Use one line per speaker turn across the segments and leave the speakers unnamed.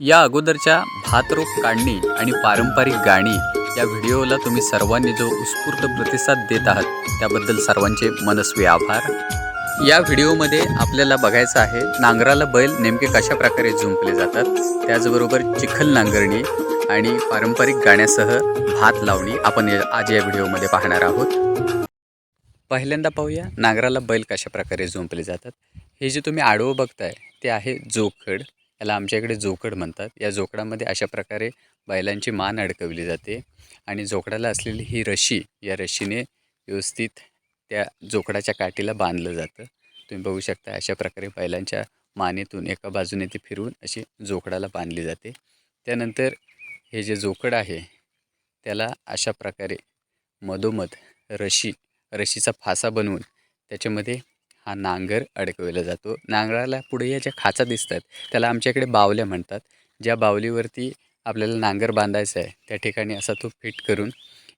या अगोदरच्या भातरूप काढणी आणि पारंपरिक गाणी या व्हिडिओला तुम्ही सर्वांनी जो उत्स्फूर्त प्रतिसाद देत आहात त्याबद्दल सर्वांचे मनस्वी आभार. या व्हिडिओमध्ये आपल्याला बघायचं आहे नांगराला बैल नेमके कशा प्रकारे जुंपले जातात त्याचबरोबर चिखल नांगरणी आणि पारंपरिक गाण्यासह भात लावणी आपण आज या व्हिडिओमध्ये पाहणार आहोत. पहिल्यांदा पाहूया नांगराला बैल कशा प्रकारे जुंपले जातात. हे जे तुम्ही आडवं बघताय ते आहे जोखड. याला आमच्याकडे जोकड म्हणतात. या जोकडामध्ये अशा प्रकारे बैलांची मान अडकवली जाते आणि जोकडाला असलेली ही रशी या रशीने व्यवस्थित त्या जोकडाच्या काठीला बांधलं जातं. तुम्ही बघू शकता अशा प्रकारे बैलांच्या मानेतून एका बाजूने ते फिरवून अशी जोकडाला बांधली जाते. त्यानंतर हे जे जोकड आहे त्याला अशा प्रकारे मधोमध रशी रशीचा फासा बनवून त्याच्यामध्ये हा नांगर अडकवला जातो. नांगराला पुढे या ज्या खाचा दिसतात त्याला आमच्याकडे बावल्या म्हणतात. ज्या बावलीवरती आपल्याला नांगर बांधायचा आहे त्या ठिकाणी असा तो फिट करून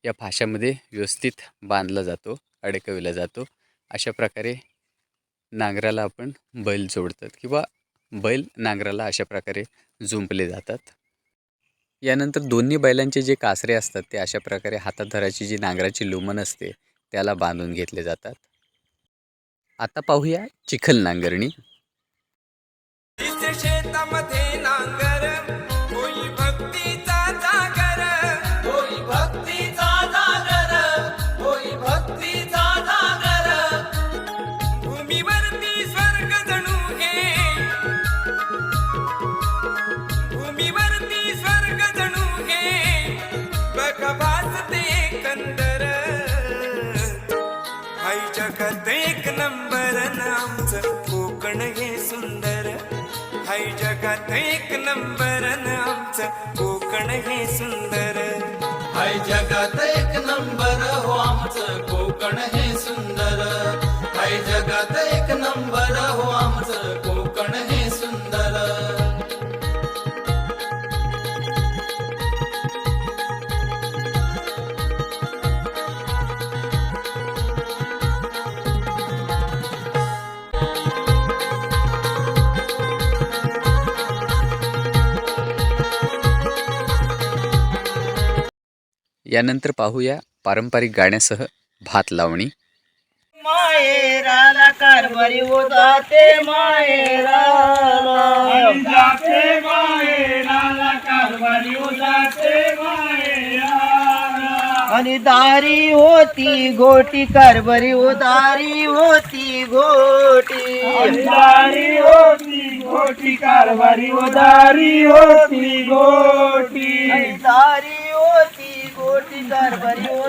या फाशामध्ये व्यवस्थित बांधला जातो अडकविला जातो. अशा प्रकारे नांगराला आपण बैल जोडतात किंवा बैल नांगराला अशा प्रकारे जुंपले जातात. यानंतर दोन्ही बैलांचे जे कासरे असतात ते अशा प्रकारे हातात धरायची जी नांगराची लुमन असते त्याला बांधून घेतले जातात. आता पाहूया चिखल नांगरणी.
तिथे शेतामध्ये नांगर होई भक्तीचा जागर होई भक्तीचा जागर होई भक्तीचा जागर. भूमीवरती स्वर्ग जणू हे. भूमीवरती स्वर्ग जणू हे. बघ भासते नंबर नामचं कोकण हे सुंदर. हाय जगात एक नंबर आमचं कोकण हे सुंदर.
हाय जगात एक नंबर हो आमचं कोकण हे सुंदर. हाय जगात एक नंबर
यानंतर पाहूया पारंपरिक गाण्यासह भात लावणी.
कारभारी हो कारभारी हो आणि दारी होती गोटी कारभारी हो दारी होती गोटी. दारी होती गोटी कारभारी हो दारी होती गोटी. दारी होती गोटी कारभारी हो